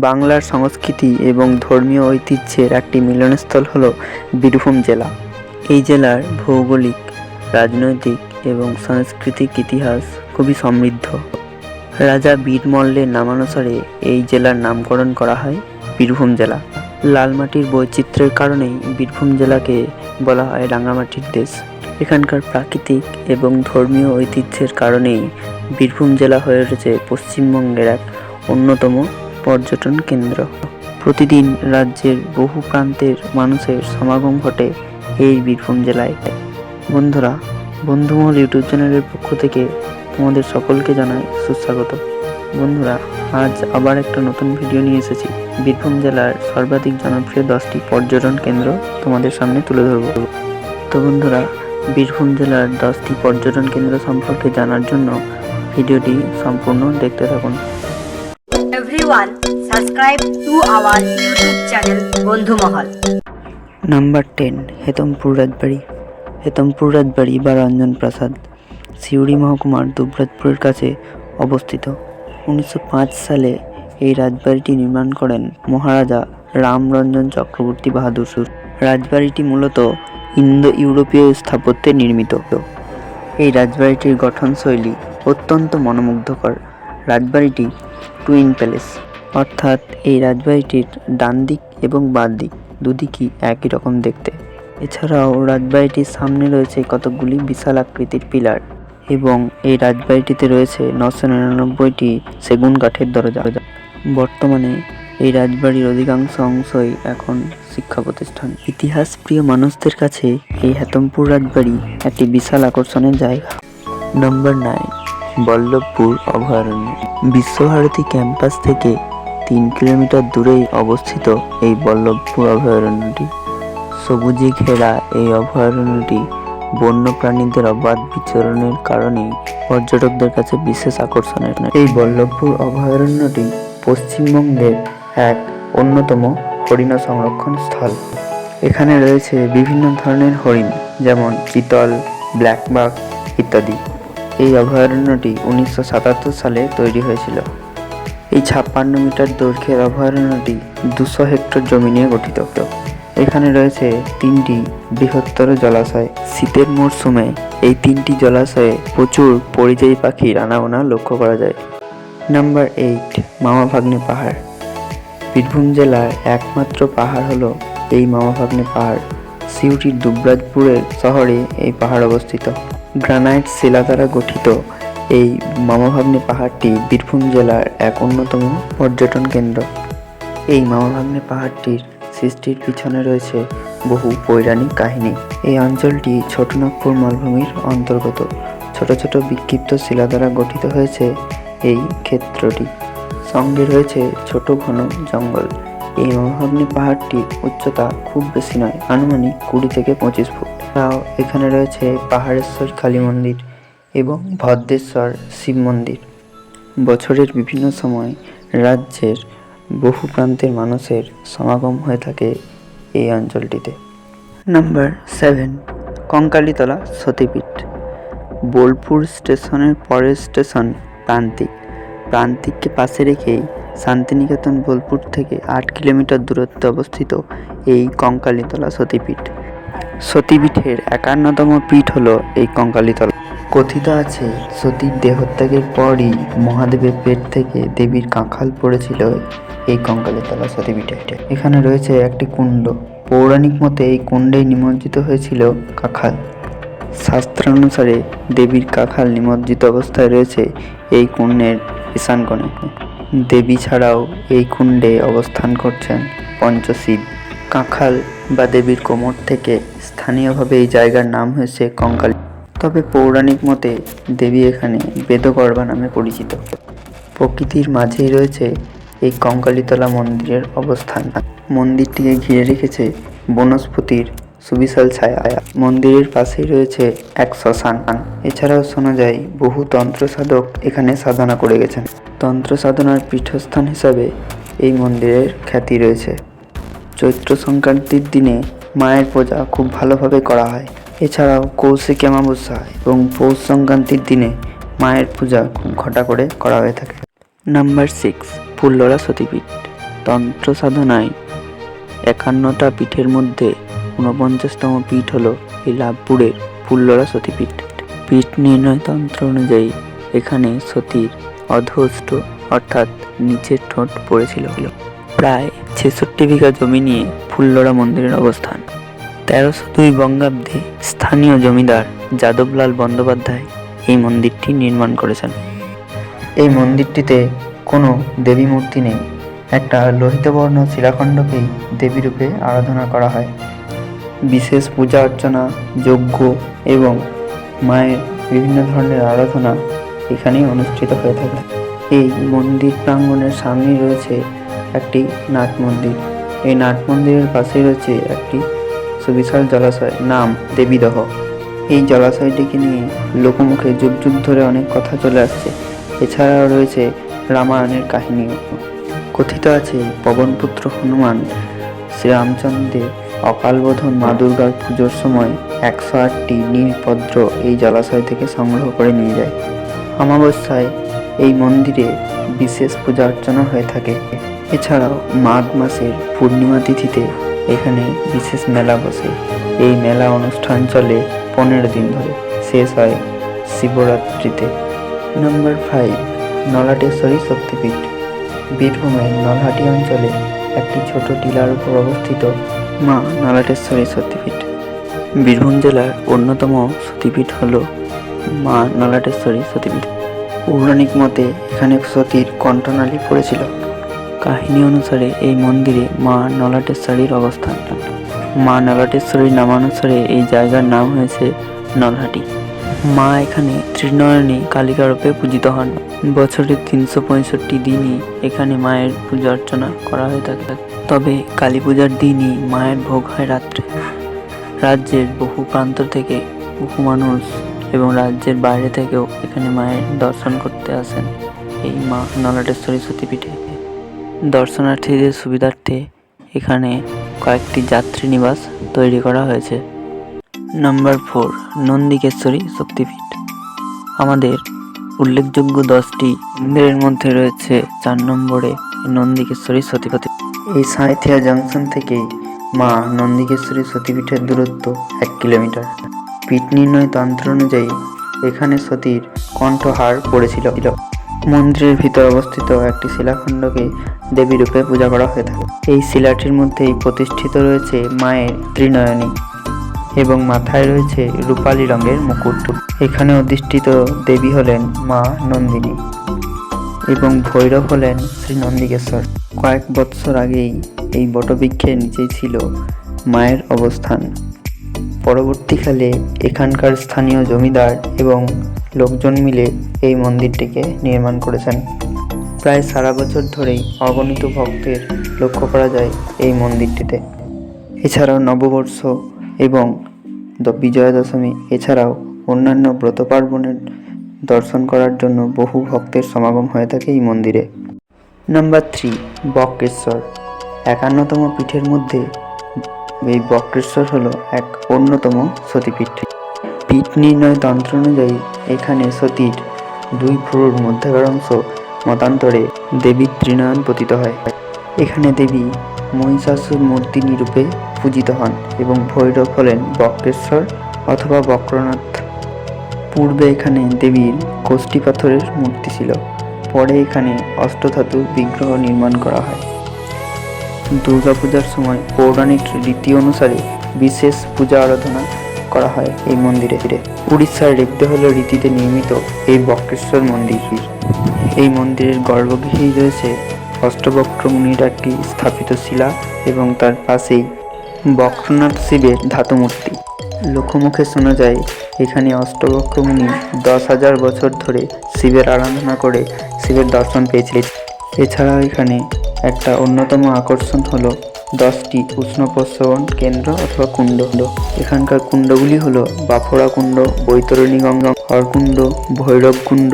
বাংলার সংস্কৃতি এবং ধর্মীয় ঐতিহ্যের একটি মিলনস্থল হল বীরভূম জেলা। এই জেলার ভৌগোলিক, রাজনৈতিক এবং সাংস্কৃতিক ইতিহাস খুবই সমৃদ্ধ। রাজা বীরমল্লের নামানুসারে এই জেলার নামকরণ করা হয় বীরভূম জেলা। লাল মাটির বৈচিত্র্যের কারণেই বীরভূম জেলাকে বলা হয় রাঙামাটির দেশ। এখানকার প্রাকৃতিক এবং ধর্মীয় ঐতিহ্যের কারণেই বীরভূম জেলা হয়ে উঠেছে পশ্চিমবঙ্গের এক অন্যতম পর্যটন কেন্দ্র। প্রতিদিন রাজ্যের বহু প্রান্তের মানুষের সমাগম ঘটে এই বীরভূম জেলায়। বন্ধুরা, বন্ধুমহল ইউটিউব চ্যানেলের পক্ষ থেকে তোমাদের সকলকে জানাই সুস্বাগত। বন্ধুরা, আজ আবার একটা নতুন ভিডিও নিয়ে এসেছি। বীরভূম জেলার সর্বাধিক জনপ্রিয় দশটি পর্যটন কেন্দ্র তোমাদের সামনে তুলে ধরব। তো বন্ধুরা, বীরভূম জেলার দশটি পর্যটন কেন্দ্র সম্পর্কে জানার জন্য ভিডিওটি সম্পূর্ণ দেখতে থাকুন। নাম্বার টেন হেতমপুর রাজবাড়ি হেতমপুর রাজবাড়ি বা রঞ্জন প্রাসাদ সিউড়ি মহকুমার দুবরাজপুরের কাছে অবস্থিত। উনিশশো পাঁচ সালে এই রাজবাড়িটি নির্মাণ করেন মহারাজা রামরঞ্জন চক্রবর্তী বাহাদুর রাজবাড়িটি মূলত ইন্দো ইউরোপীয় স্থাপত্যে নির্মিত। এই রাজবাড়িটির গঠনশৈলী অত্যন্ত মনোমুগ্ধকর। রাজবাড়িটি টুইন প্যালেস। অর্থাৎ এই রাজবাড়িটির ডান দিক এবং বাঁ দিক দুদিকই একই রকম দেখতে। এছাড়াও রাজবাড়িটির সামনে রয়েছে কতকগুলি বিশাল আকৃতির পিলার এবং এই রাজবাড়িটিতে রয়েছে নশো নিরানব্বইটি সেগুন কাঠের দরজা। বর্তমানে এই রাজবাড়ির অধিকাংশ অংশই এখন শিক্ষা প্রতিষ্ঠান। ইতিহাস প্রিয় মানুষদের কাছে এই হেতমপুর রাজবাড়ি একটি বিশাল আকর্ষণের জায়গা। নম্বর নাইন বল্লভপুর অভয়ারণ্য। বিশ্বভারতী ক্যাম্পাস থেকে তিন কিলোমিটার দূরেই অবস্থিত এই বল্লভপুর অভয়ারণ্যটি। সবুজে ঘেরা এই অভয়ারণ্যটি বন্যপ্রাণীদের অবাধ বিচরণের কারণে পর্যটকদের কাছে বিশেষ আকর্ষণের এই বল্লভপুর অভয়ারণ্যটি পশ্চিমবঙ্গের এক অন্যতম হরিণ সংরক্ষণ স্থল। এখানে রয়েছে বিভিন্ন ধরনের হরিণ, যেমন চিতল, ব্ল্যাকবাক ইত্যাদি। এই অভয়ারণ্যটি উনিশশো সাতাত্তর সালে তৈরি হয়েছিল। এই ছাপ্পান্ন মিটার দৈর্ঘ্যের অভয়ারণ্যটি দুশো হেক্টর জমি নিয়ে গঠিত। এখানে রয়েছে তিনটি বৃহত্তর জলাশয়। শীতের মরশুমে এই তিনটি জলাশয়ে প্রচুর পরিযায়ী পাখির আনাগোনা লক্ষ্য করা যায়। নাম্বার এইট মামা ভাগ্নে পাহাড়। বীরভূম জেলার একমাত্র পাহাড় হলো এই মামা ভাগ্নে পাহাড়। সিউড়ির দুবরাজপুরের শহরে এই পাহাড় অবস্থিত। গ্রানাইট শিলা দ্বারা গঠিত। এই মামাভাগ্নে পাহাড়টি বীরভূম জেলার এক অন্যতম পর্যটন কেন্দ্র। এই মামাভাগ্নে পাহাড়টির সৃষ্টির পিছনে রয়েছে বহু পৌরাণিক কাহিনী। এই অঞ্চলটি ছোটনাগপুর মালভূমির অন্তর্গত। ছোট ছোট বিক্ষিপ্ত শিলা দ্বারা গঠিত হয়েছে এই ক্ষেত্রটি। সঙ্গে রয়েছে ছোট ঘন জঙ্গল। এই মহাগ্নি পাহাড়টির উচ্চতা খুব বেশি নয়, আনুমানিক কুড়ি থেকে পঁচিশ ফুট। তাও এখানে রয়েছে পাহাড়েশ্বর কালী মন্দির এবং ভদ্রেশ্বর শিব মন্দির। বছরের বিভিন্ন সময় রাজ্যের বহু প্রান্তের মানুষের সমাগম হয়ে থাকে এই অঞ্চলটিতে। Number seven, Kankalitala Satipeeth. Bolpur স্টেশনের পরের স্টেশন প্রান্তিক। প্রান্তিককে পাশে রেখেই শান্তিনিকেতন বোলপুর থেকে আট কিলোমিটার দূরত্বে অবস্থিত এই কঙ্কালীতলা সতীপীঠ। সতীপীঠের একান্নতম পীঠ হলো এই কঙ্কালীতলা। কথিত আছে, সতীর দেহত্যাগের পরই মহাদেবের পেট থেকে দেবীর কাঁখাল পড়েছিল এই কঙ্কালীতলা সতীপীঠে এখানে রয়েছে একটি কুণ্ড। পৌরাণিক মতে এই কুণ্ডেই নিমজ্জিত হয়েছিল কাঁখাল। শাস্ত্রানুসারে দেবীর কাঁখাল নিমজ্জিত অবস্থায় রয়েছে এই কুণ্ডের ঈশান কোণে দেবী ছাড়াও এই কুণ্ডে অবস্থান করছেন পঞ্চশিব। কাঁখাল বা দেবীর কোমর থেকে স্থানীয়ভাবে এই জায়গার নাম হয়েছে কঙ্কালী। তবে পৌরাণিক মতে দেবী এখানে বেদগর্ভা নামে পরিচিত। প্রকৃতির মাঝেই রয়েছে এই কঙ্কালীতলা মন্দিরের অবস্থান। মন্দিরটিকে ঘিরে রেখেছে বনস্পতির সুবিশাল ছায়া। মন্দিরের পাশেই রয়েছে এক শ্মশান। এছাড়াও শোনা যায়, বহু তন্ত্র সাধক এখানে সাধনা করে গেছেন। তন্ত্র সাধনার পীঠস্থান হিসাবে এই মন্দিরের খ্যাতি রয়েছে। চৈত্র সংক্রান্তির দিনে মায়ের পূজা খুব ভালোভাবে করা হয়। এছাড়াও কৌশিক অমাবস্যা এবং পৌষ সংক্রান্তির দিনে মায়ের পূজা খুব ঘটা করে করা হয়ে থাকে। Number six Fullara Satipeeth. তন্ত্র সাধনায় একান্নটা পীঠের মধ্যে ঊনপঞ্চাশতম পীঠ হলো এই লাভপুরের ফুল্লরা সতীপীঠ। পীঠ নির্ণয় তন্ত্র অনুযায়ী এখানে সতীর অধোষ্ট অর্থাৎ নিচের ঠোঁট পড়েছিল। প্রায় ছেষট্টি বিঘা জমি নিয়ে ফুল্লরা মন্দিরের অবস্থান। তেরোশো দুই বঙ্গাব্দে স্থানীয় জমিদার যাদবলাল বন্দ্যোপাধ্যায় এই মন্দিরটি নির্মাণ করেছেন। এই মন্দিরটিতে কোনো দেবী মূর্তি নেই। একটা লোহিতবর্ণ শিলাখণ্ডকেই দেবীরূপে আরাধনা করা হয়। বিশেষ পূজা অর্চনা, যজ্ঞ এবং মায়ের বিভিন্ন ধরনের আরাধনা এখানেই অনুষ্ঠিত হয়ে থাকে। এই মন্দির প্রাঙ্গণের সামনেই রয়েছে একটি নাট মন্দির। এই নাট মন্দিরের পাশেই রয়েছে একটি সুবিশাল জলাশয়, নাম দেবীদহ। এই জলাশয়টিকে নিয়ে লোকমুখে যুগ যুগ ধরে অনেক কথা চলে আসছে। এছাড়াও রয়েছে রামায়ণের কাহিনীও কথিত আছে, পবনপুত্র হনুমান শ্রীরামচন্দ্রের অকালবোধন মা দুর্গার পুজোর সময় একশো আটটি নীলপদ্র এই জলাশয় থেকে সংগ্রহ করে নিয়ে যায়। অমাবস্যায় এই মন্দিরে বিশেষ পূজা অর্চনা হয়ে থাকে। এছাড়াও মাঘ মাসের পূর্ণিমা তিথিতে এখানে বিশেষ মেলা বসে। এই মেলা অনুষ্ঠান চলে পনেরো দিন ধরে। শেষ হয় শিবরাত্রিতে। Number five Nalateshwari Shaktipeeth. বীরভূমের নলহাটি অঞ্চলে একটি ছোট টিলার উপর অবস্থিত মা নলাটেশ্বরী সতীপীঠ বীরভূম জেলার অন্যতম সতীপীঠ হল মা নলাটেশ্বরী সতীপীঠ পৌরাণিক মতে এখানে সতীর কণ্ঠনালী পড়েছিল। কাহিনী অনুসারে এই মন্দিরে মা নলাটেশ্বরীর অবস্থান। মা নলাটেশ্বরীর নামানুসারে এই জায়গার নাম হয়েছে নলহাটি। মা এখানে ত্রিনয়নী কালিকা রূপে পূজিত হন। বছরের তিনশো পঁয়ষট্টি দিনই এখানে মায়ের পূজা অর্চনা করা হয়ে থাকে। তবে কালী পূজার দিনই মায়ের ভোগ হয় রাত্রে। রাজ্যের বহু প্রান্ত থেকে বহু মানুষ এবং রাজ্যের বাইরে থেকেও এখানে মায়ের দর্শন করতে আসেন এই মা নলাটেশ্বরী সতীপীঠে। দর্শনার্থীদের সুবিধার্থে এখানে কয়েকটি যাত্রী নিবাস তৈরি করা হয়েছে। Number four Nandikeshwari Shaktipeeth. আমাদের উল্লেখযোগ্য দশটি মন্দিরের মধ্যে রয়েছে চার নম্বরে নন্দিকেশ্বরী সতীপতি এই সাঁথিয়া জংশন থেকেই মা নন্দিকেশ্বরী সতীপীঠের দূরত্ব এক কিলোমিটার। পীঠ নির্ণয় তন্ত্র অনুযায়ী এখানে সতীর কণ্ঠহার পড়েছিল। মন্দিরের ভিতর অবস্থিত একটি শিলাখণ্ডকে দেবী রূপে পূজা করা হয়ে থাকে। এই শিলাটির মধ্যেই প্রতিষ্ঠিত রয়েছে মায়ের ত্রিনয়নী এবং মাথায় রয়েছে রূপালী রঙের মুকুট। এখানে অধিষ্ঠিত দেবী হলেন মা নন্দিনী এবং ভৈরব হলেন শ্রী নন্দিকেশ্বর। কয়েক বৎসর আগেই এই বটবৃক্ষের নিচেই ছিল মায়ের অবস্থান। পরবর্তীকালে এখানকার স্থানীয় জমিদার এবং লোকজন মিলে এই মন্দিরটিকে নির্মাণ করেছেন। প্রায় সারা বছর ধরেই অগণিত ভক্তের লক্ষ্য করা যায় এই মন্দিরটিতে। এছাড়াও নববর্ষ এবং বিজয়া দশমী এছাড়াও অন্যান্য ব্রত পার্বণের দর্শন করার জন্য বহু ভক্তের সমাগম হয়ে থাকে এই মন্দিরে। Number three, Bakreshwar. একান্নতম পীঠের মধ্যে এই বক্রেশ্বর হলো এক অন্যতম সতীপীঠ। পীঠ নির্ণয় তন্ত্র অনুযায়ী এখানে সতীর দুই ভ্রুর মধ্যকার অংশ মতান্তরে দেবীর ত্রিনয়ন পতিত হয়। এখানে দেবী মহিষাসুর মূর্তিনি রূপে পূজিত হন এবং ভৈরব হলেন বক্রেশ্বর অথবা বক্রনাথ। পূর্বে এখানে দেবীর কোষ্ঠী পাথরের মূর্তি ছিল, পরে এখানে অষ্টধাতু বিগ্রহ নির্মাণ করা হয়। দুর্গাপূজার সময় পৌরাণিক রীতি অনুসারে বিশেষ পূজা আরাধনা করা হয় এই মন্দিরে উড়িষ্যার রেগদেহল রীতিতে নির্মিত এই বক্রেশ্বর মন্দির এই মন্দিরের গর্ভগৃহেই রয়েছে অষ্টবক্র মুনির একটি স্থাপিত শিলা এবং তার পাশেই বক্রনাথ শিবের ধাতু মূর্তি লোকমুখে শোনা যায়, এখানে অষ্টবক্র মুনি দশ হাজার বছর ধরে শিবের আরাধনা করে শিবের দর্শন পেয়েছিলেন। এছাড়াও এখানে একটা অন্যতম আকর্ষণ হলো দশটি উষ্ণ প্রস্রবণ কেন্দ্র অথবা কুণ্ড। এখানকার কুণ্ডগুলি হলো বাফড়া কুণ্ড, বৈতরণী গঙ্গা হরকুণ্ড ভৈরব কুণ্ড,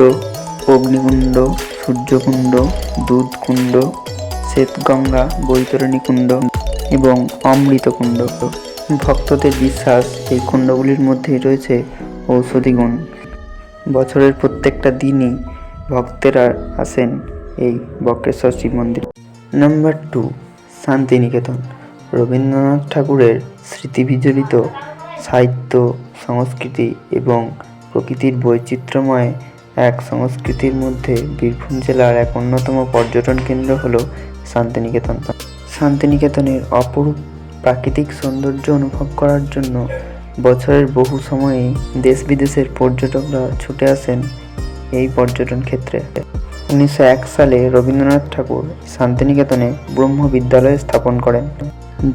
অগ্নিকুণ্ড, সূর্যকুণ্ড দুধ দুধকুণ্ড, শ্বেতগঙ্গা, বৈতরণী কুণ্ড এবং অমৃতকুণ্ড। ভক্তদের বিশ্বাস এই কুণ্ডগুলির মধ্যেই রয়েছে ঔষধি গুণ। বছরের প্রত্যেকটা দিনই ভক্তেরা আসেন এই বক্রেশ্বর শিব মন্দির। Number two Santiniketan. রবীন্দ্রনাথ ঠাকুরের স্মৃতিবিজড়িত সাহিত্য, সংস্কৃতি এবং প্রকৃতির বৈচিত্র্যময় এক সংস্কৃতির মধ্যে বীরভূম জেলার এক অন্যতম পর্যটন কেন্দ্র হল শান্তিনিকেতন। শান্তিনিকেতনের অপরূপ প্রাকৃতিক সৌন্দর্য অনুভব করার জন্য বছরের বহু সময়েই দেশ বিদেশের পর্যটকরা ছুটে আসেন এই পর্যটন ক্ষেত্রে। উনিশশো এক সালে রবীন্দ্রনাথ ঠাকুর শান্তিনিকেতনে ব্রহ্ম বিদ্যালয় স্থাপন করেন,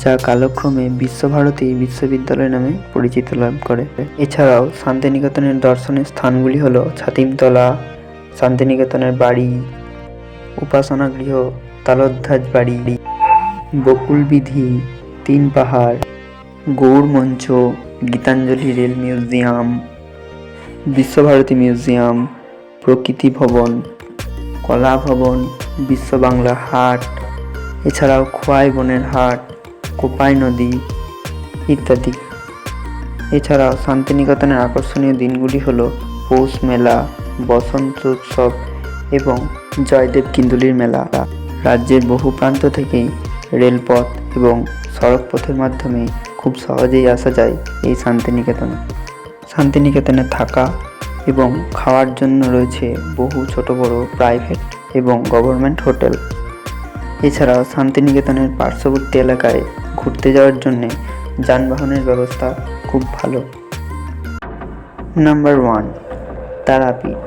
যা কালক্রমে বিশ্বভারতী বিশ্ববিদ্যালয় নামে পরিচিতি লাভ করে। এছাড়াও শান্তিনিকেতনের দর্শনীয় স্থানগুলি হলো ছাতিমতলা, শান্তিনিকেতনের বাড়ি উপাসনা গৃহ তালধ্বাজ বাড়ি, বকুলবিধি, Tin Pahar, Gour Mancha, Gitanjali rail museum, Visva Bharati museum, Prakriti Bhavan Kala ভবন বিশ্ব বাংলা হাট, এছাড়াও খোয়াই বনের হাট, কোপাই নদী ইত্যাদি। এছাড়াও শান্তিনিকেতনের আকর্ষণীয় দিনগুলি হলো পৌষ মেলা, বসন্ত উৎসব এবং জয়দেব কিন্দুলির মেলা। রাজ্যের বহু প্রান্ত থেকেই রেলপথ এবং সড়কপথের মাধ্যমে খুব সহজেই আসা যায় এই শান্তিনিকেতনে। শান্তিনিকেতনে থাকা এবং খাওয়ার জন্য রয়েছে বহু ছোট, বড় প্রাইভেট এবং গভর্নমেন্ট হোটেল এছাড়াও শান্তিনিকেতনের পার্শ্ববর্তী এলাকায় ঘুরতে যাওয়ার জন্যে যানবাহনের ব্যবস্থা খুব ভালো। Number one Tarapith.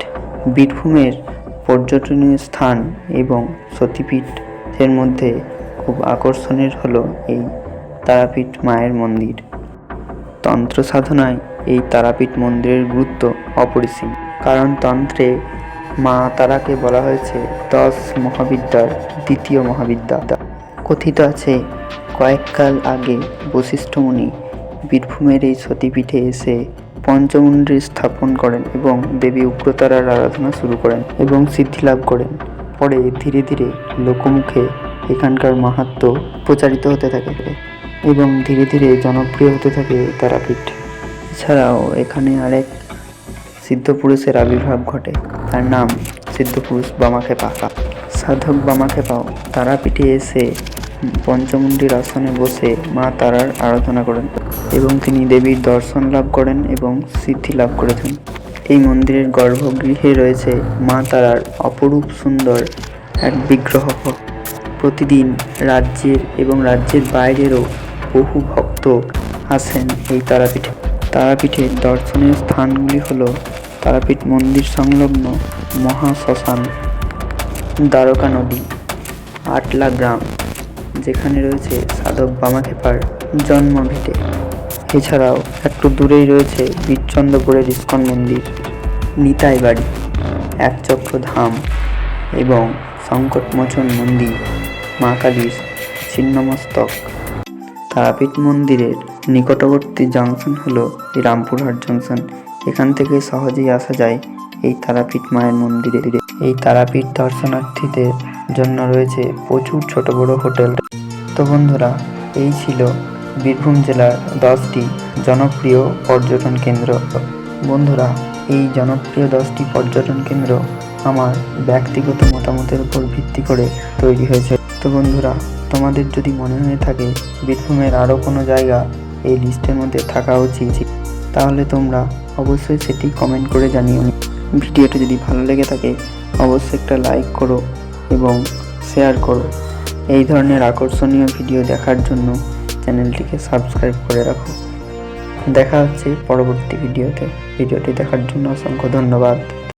বীরভূমের পর্যটনীয় স্থান এবং সতীপীঠের মধ্যে খুব আকর্ষণের হলো এই তারাপীঠ মায়ের মন্দির। তন্ত্র সাধনায় এই তারাপীঠ মন্দিরের গুরুত্ব অপরিসীম। কারণ তন্ত্রে মা তারাকে বলা হয়েছে দশ মহাবিদ্যার দ্বিতীয় মহাবিদ্যা। কথিত আছে কয়েককাল আগে বশিষ্ঠ মুনি বীরভূমের এই সতীপীঠে এসে পঞ্চমুণ্ডী স্থাপন করেন এবং দেবী উগ্রতারার আরাধনা শুরু করেন এবং সিদ্ধি লাভ করেন। পরে ধীরে ধীরে লোকমুখে এখানকার মাহাত্ম্য প্রচারিত হতে থাকে এবং ধীরে ধীরে জনপ্রিয় হতে থাকে তারাপীঠ। এছাড়াও এখানে আরেক সিদ্ধপুরুষের আবির্ভাব ঘটে। তার নাম সিদ্ধপুরুষ বামাখেপা সাধক বামাখেপাও তারাপীঠে এসে পঞ্চমুণ্ডির আসনে বসে মা তারার আরাধনা করেন এবং তিনি দেবীর দর্শন লাভ করেন এবং সিদ্ধি লাভ করেছেন এই মন্দিরের গর্ভগৃহে রয়েছে মা তারার অপরূপ সুন্দর এক বিগ্রহ প্রতিদিন রাজ্যের এবং রাজ্যের বাইরেরও বহু ভক্ত আসেন এই তারাপীঠে। তারাপীঠের দর্শনীয় স্থানগুলি হলো তারাপীঠ মন্দির সংলগ্ন মহাশ্মশান দ্বারকা নদী, আটলা গ্রাম, যেখানে রয়েছে সাধক বামাখেপার জন্মভিটে। এছাড়াও একটু দূরেই রয়েছে বীরচন্দ্রপুরের ইস্কন মন্দির, নিতাই বাড়ি একচক্র ধাম এবং সংকটমোচন মন্দির, মা কালীর ছিন্নমস্তক। তারাপীঠ মন্দিরের নিকটবর্তী জংশন হলো রামপুরহাট জংশন। এখান থেকে সহজেই আসা যায় এই তারাপীঠ মায়ের মন্দিরে। এই তারাপীঠ দর্শনার্থীদের জন্য রয়েছে প্রচুর ছোট বড় হোটেল। তো বন্ধুরা, এই ছিল বীরভূম জেলার দশটি জনপ্রিয় পর্যটন কেন্দ্র। বন্ধুরা, এই জনপ্রিয় দশটি পর্যটন কেন্দ্র আমার ব্যক্তিগত মতামতের উপর ভিত্তি করে তৈরি হয়েছে। তো বন্ধুরা, তোমাদের যদি মনে হয়ে থাকে বীরভূমের আরও কোনো জায়গা এই লিস্টের মধ্যে থাকা উচিত তাহলে তোমরা অবশ্যই সেটি কমেন্ট করে জানিও। ভিডিওটা যদি ভালো লেগে থাকে, অবশ্যই একটা লাইক করো এবং শেয়ার করো। এই ধরনের আকর্ষণীয় ভিডিও দেখার জন্য চ্যানেলটিকে সাবস্ক্রাইব করে রাখো। দেখা হচ্ছে পরবর্তী ভিডিওতে ভিডিওটি দেখার জন্য অসংখ্য ধন্যবাদ।